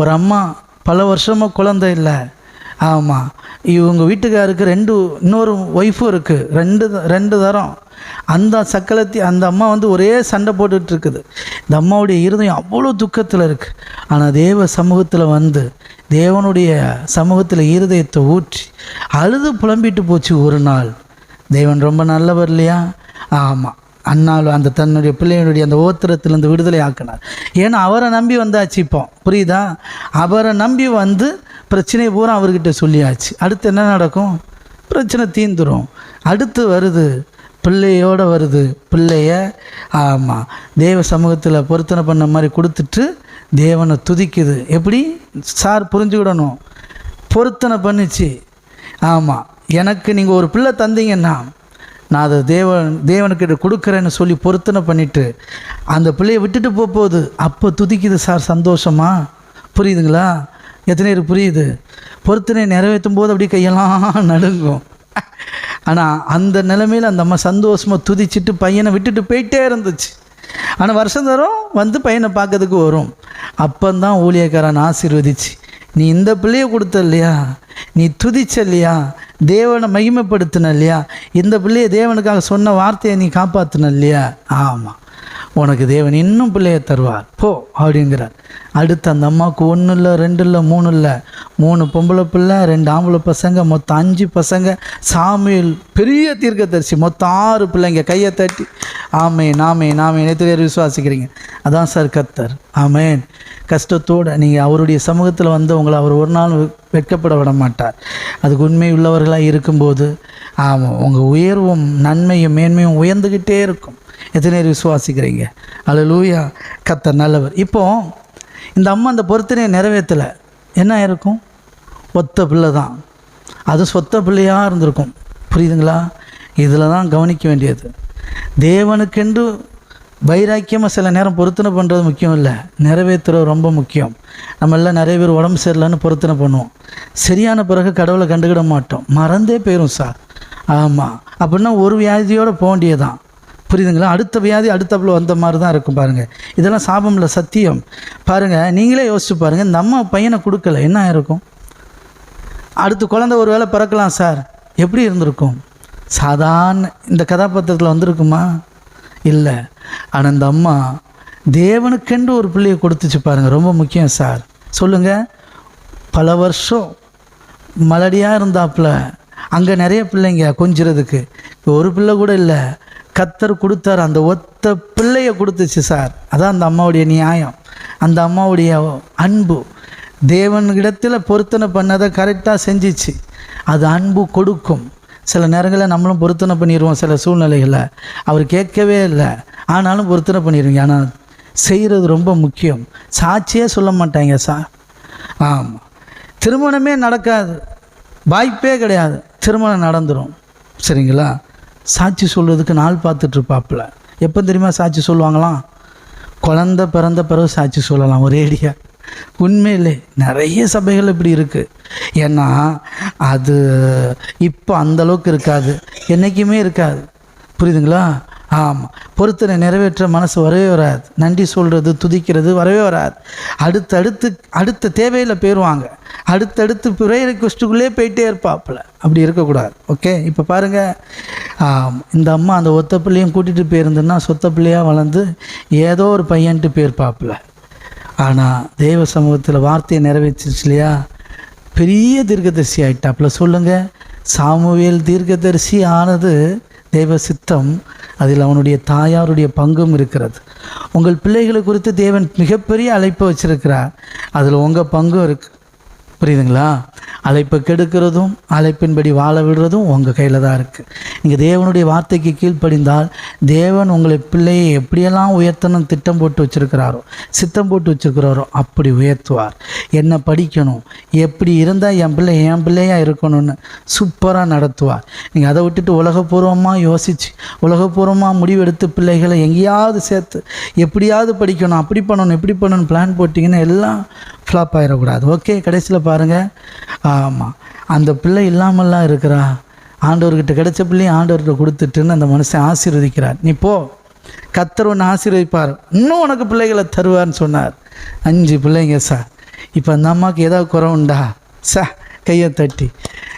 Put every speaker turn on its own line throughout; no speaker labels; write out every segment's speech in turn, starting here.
ஒரு அம்மா பல வருஷமாக குழந்தை இல்லை. ஆமாம் இவங்க வீட்டுக்காருக்கு ரெண்டு இன்னொரு ஒய்ஃபும் இருக்குது ரெண்டு ரெண்டு தரம். அந்த சக்கலத்தி அந்த அம்மா வந்து ஒரே சண்டை போட்டுட்ருக்குது இந்த அம்மாவுடைய இருதயம் அவ்வளோ துக்கத்தில் இருக்குது ஆனால் தேவ சமூகத்தில் வந்து தேவனுடைய சமூகத்தில் இருதயத்தை ஊற்றி அழுது புலம்பிட்டு போச்சு ஒரு நாள். தேவன் ரொம்ப நல்லவர் இல்லையா? ஆமாம் அண்ணாலும் அந்த தன்னுடைய பிள்ளைகளுடைய அந்த ஓத்திரத்திலிருந்து விடுதலை ஆக்கினார். ஏன்னா அவரை நம்பி வந்தாச்சு இப்போ. புரியுதா? அவரை நம்பி வந்து பிரச்சனை பூரா அவர்கிட்ட சொல்லியாச்சு. அடுத்து என்ன நடக்கும்? பிரச்சனை தீந்துடும் அடுத்து வருது பிள்ளையோட வருது. பிள்ளைய ஆமாம் தேவ சமூகத்தில் பொருத்தனை பண்ண மாதிரி கொடுத்துட்டு தேவனை துதிக்குது. எப்படி? சார் புரிஞ்சுக்கிடணும். பொருத்தனை பண்ணுச்சு. ஆமாம் எனக்கு நீங்கள் ஒரு பிள்ளை தந்தீங்கன்னா நான் அதை தேவன் தேவனுக்கிட்ட கொடுக்குறேன்னு சொல்லி பொருத்தனை பண்ணிவிட்டு அந்த பிள்ளையை விட்டுட்டு போக போகுது. அப்போ துதிக்குது சார் சந்தோஷமா? புரியுதுங்களா? எத்தனை பேர் புரியுது? பொருத்தனை நிறைவேற்றும் போது அப்படி கையெல்லாம் நடுங்கும். ஆனால் அந்த நிலைமையில் அந்த அம்மா சந்தோஷமாக துதிச்சிட்டு பையனை விட்டுட்டு போயிட்டே இருந்துச்சு. ஆனால் வருஷம் தரும் வந்து பையனை பார்க்கறதுக்கு வரும். அப்போந்தான் ஊழியக்காரன் ஆசீர்வதிச்சு நீ இந்த பிள்ளைய கொடுத்த இல்லையா? நீ துதிச்ச இல்லையா? தேவனை மகிமைப்படுத்தின இல்லையா? இந்த பிள்ளைய தேவனுக்காக சொன்ன வார்த்தையை நீ காப்பாற்றின இல்லையா? ஆமாம் உனக்கு தேவன் இன்னும் பிள்ளைய தருவார். போ அப்படிங்கிறார். அடுத்து அந்த அம்மாவுக்கு ஒன்றும் இல்லை ரெண்டு இல்லை மூணு இல்லை மூணு பொம்பளை பிள்ளை ரெண்டு ஆம்பளை பசங்க மொத்தம் அஞ்சு பசங்க. சாமியில் பெரிய தீர்க்கதரிசி மொத்தம் ஆறு பிள்ளைங்க கையை தட்டி ஆமை நாமே நாமே நேற்று பேர் விசுவாசிக்கிறீங்க? அதான் சார் கத்தர் ஆமேன். கஷ்டத்தோடு நீங்கள் அவருடைய சமூகத்தில் வந்து உங்களை அவர் ஒரு நாள் வெட்கப்பட விட மாட்டார். அதுக்கு உண்மை உள்ளவர்களாக இருக்கும்போது ஆமாம் உங்கள் உயர்வும் நன்மையும் மேன்மையும் உயர்ந்துக்கிட்டே இருக்கும். எத்தனை பேர் விசுவாசிக்கிறீங்க? அது லூயா கத்த நல்லவர். இப்போ இந்த அம்மா அந்த பொருத்தனையை நிறைவேற்றலை. என்ன இருக்கும் ஒத்த பிள்ளை தான். அது சொத்த பிள்ளையாக இருந்திருக்கும். புரியுதுங்களா? இதில் தான் கவனிக்க வேண்டியது. தேவனுக்கென்று வைராக்கியமாக சில நேரம் பொருத்தனை பண்ணுறது முக்கியம் இல்லை. நிறைவேற்றுறது ரொம்ப முக்கியம். நம்ம எல்லாம் நிறைய பேர் உடம்பு சரியில்லைன்னு பொருத்தனை பண்ணுவோம். சரியான பிறகு கடவுளை கண்டுக்கிட மாட்டோம். மறந்தே போயிடும் சார். ஆமாம் அப்படின்னா ஒரு வியாதியோடு போக வேண்டியதான் புரியுதுங்களா? அடுத்த வியாதி அடுத்தப்பில் வந்த மாதிரி தான் இருக்கும் பாருங்கள் இதெல்லாம் சாபமில்ல சத்தியம். பாருங்கள் நீங்களே யோசிச்சு பாருங்கள் இந்த அம்மா பையனை கொடுக்கல என்ன இருக்கும் அடுத்து குழந்தை ஒரு வேளை பிறக்கலாம் சார். எப்படி இருந்திருக்கும்? சாதாரண இந்த கதாபாத்திரத்தில் வந்திருக்குமா? இல்லை. ஆனால் இந்த அம்மா தேவனுக்கென்று ஒரு பிள்ளையை கொடுத்துச்சு பாருங்கள் ரொம்ப முக்கியம் சார். சொல்லுங்கள் பல வருஷம் மலடியாக இருந்தாப்புல அங்கே நிறைய பிள்ளைங்க கொஞ்சிறதுக்கு. இப்போ ஒரு பிள்ளை கூட இல்லை கத்தர் கொடுத்தார் அந்த ஒத்த பிள்ளையை கொடுத்துச்சு சார். அதான் அந்த அம்மாவுடைய நியாயம். அந்த அம்மாவுடைய அன்பு. தேவன்கிடத்தில் பொருத்தனை பண்ணதை கரெக்டாக செஞ்சிச்சு. அது அன்பு கொடுக்கும். சில நேரங்களில் நம்மளும் பொருத்தனை பண்ணிடுவோம் சில சூழ்நிலைகளில். அவர் கேட்கவே இல்லை. ஆனாலும் பொருத்தனை பண்ணிடுவீங்க ஆனால் செய்கிறது ரொம்ப முக்கியம். சாட்சியே சொல்ல மாட்டாங்க சார். ஆமாம் திருமணமே நடக்காது. வாய்ப்பே கிடையாது. திருமணம் நடந்துடும் சரிங்களா? சாட்சி சொல்கிறதுக்கு நாள் பார்த்துட்ருப்பாப்புல. எப்போ தெரியுமா சாட்சி சொல்லுவாங்களாம்? குழந்த பிறந்த பிறகு சாட்சி சொல்லலாம் ஒரேடியா உண்மையிலே நிறைய சபைகள் இப்படி இருக்குது ஏன்னா அது இப்போ அந்தளவுக்கு இருக்காது. என்றைக்குமே இருக்காது. புரியுதுங்களா? ஆமாம் பொருத்தனை நிறைவேற்ற மனசு வரவே வராது. நன்றி சொல்கிறது துதிக்கிறது வரவே வராது. அடுத்து அடுத்து அடுத்த தேவையில் போயிடுவாங்க அடுத்தடுத்து பிறை ரிக்வஸ்ட்டுக்குள்ளே போயிட்டே இருப்பாப்புல அப்படி இருக்கக்கூடாது. ஓகே இப்போ பாருங்கள் இந்த அம்மா அந்த ஒத்த பிள்ளையும் கூட்டிகிட்டு போயிருந்துன்னா சொத்த பிள்ளையாக வளர்ந்து ஏதோ ஒரு பையன்ட்டு போயிருப்பாப்புல. ஆனால் தெய்வ சமூகத்தில் வார்த்தையை நிறைவேற்றிச்சு இல்லையா? பெரிய தீர்க்கதரிசி ஆயிட்டாப்புல. சொல்லுங்கள் சாமுவேல் தீர்க்கதரிசி ஆனது தெய்வ சித்தம். அதில் அவனுடைய தாயாருடைய பங்கும் இருக்கிறது. உங்கள் பிள்ளைகளை குறித்து தேவன் மிகப்பெரிய அழைப்பை வச்சுருக்கிறார். அதில் உங்கள் பங்கும் இருக்குது புரியுதுங்களா? அழைப்பை கெடுக்கிறதும் அழைப்பின்படி வாழ விடுறதும் உங்கள் கையில் தான் இருக்குது நீங்கள் தேவனுடைய வார்த்தைக்கு கீழ்ப்படிந்தால் தேவன் உங்களை பிள்ளையை எப்படியெல்லாம் உயர்த்தணும் திட்டம் போட்டு வச்சுருக்கிறாரோ சித்தம் போட்டு வச்சுருக்கிறாரோ அப்படி உயர்த்துவார். என்ன படிக்கணும் எப்படி இருந்தால் என் பிள்ளை என் பிள்ளையாக இருக்கணும்னு சூப்பராக நடத்துவார். நீங்கள் அதை விட்டுட்டு உலகப்பூர்வமாக யோசித்து உலகப்பூர்வமாக முடிவெடுத்து பிள்ளைகளை எங்கேயாவது சேர்த்து எப்படியாவது படிக்கணும் அப்படி பண்ணணும் இப்படி பண்ணணும் பிளான் போட்டிங்கன்னா எல்லாம் ஃப்ளாப் ஆகிடக்கூடாது ஓகே கடைசியில் பாருங்கள் ஆமாம் அந்த பிள்ளை இல்லாமல்லாம் இருக்கிறா? ஆண்டவர்கிட்ட கிடைச்ச பிள்ளையும் ஆண்டவர்கிட்ட கொடுத்துட்டுன்னு அந்த மனுஷன் ஆசீர்வதிக்கிறார். நீ போ. கத்தர் ஒன்று ஆசீர்வதிப்பார். இன்னும் உனக்கு பிள்ளைகளை தருவார்னு சொன்னார். அஞ்சு பிள்ளைங்க சார் இப்போ அந்த அம்மாவுக்கு ஏதாவது குறவுண்டா ச கையை தட்டி.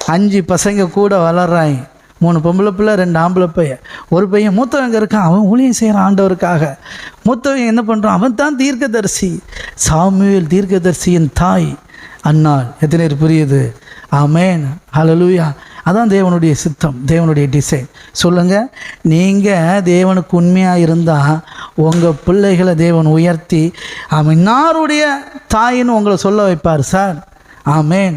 அஞ்சு பசங்க கூட வளர்றாங்க. மூணு பொம்பளை பிள்ளை ரெண்டு ஆம்பளை பையன். ஒரு பையன் மூத்தவங்க இருக்கான். அவன் ஊழியம் செய்கிறான் ஆண்டவருக்காக. மூத்தவங்க என்ன பண்ணுறான் அவன் தான் தீர்க்கதரிசி. சாமுவேல் தீர்க்கதரிசியின் தாய். அன்னால் எத்தனை பேர் புரியுது? ஆமேன். ஹலலூயா அதான் தேவனுடைய சித்தம் தேவனுடைய டிசைன் சொல்லுங்கள் நீங்கள் தேவனுக்கு உண்மையாக இருந்தால் உங்கள் பிள்ளைகளை தேவன் உயர்த்தி அவன் இன்னாருடைய தாயின்னு உங்களை சொல்ல வைப்பார் சார். ஆமேன்.